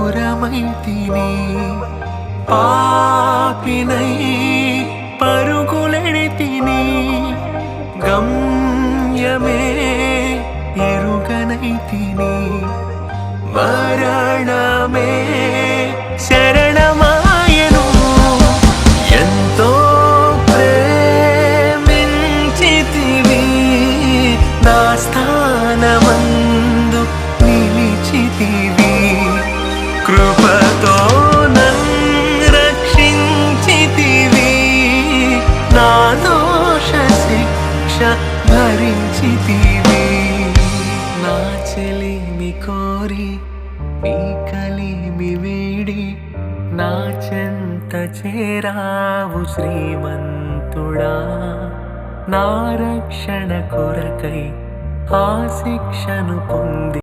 దూరమైతిని పాపినై పరుగులెడి తిని గమ్యమే ఎరుగనై తిని మరణమే శరణమాయను ఎంతో ప్రేమించితివి. నా స్థానమందు కృపతో నన్ను రక్షించితివి. నా దోష శిక్ష భరించితివి నా చెలిమి కోరి నీ కలిమి వీడి నా చెంత చేరావు శ్రీమంతుడా. నా రక్షణ కొరకై ఆ శిక్షను పొంది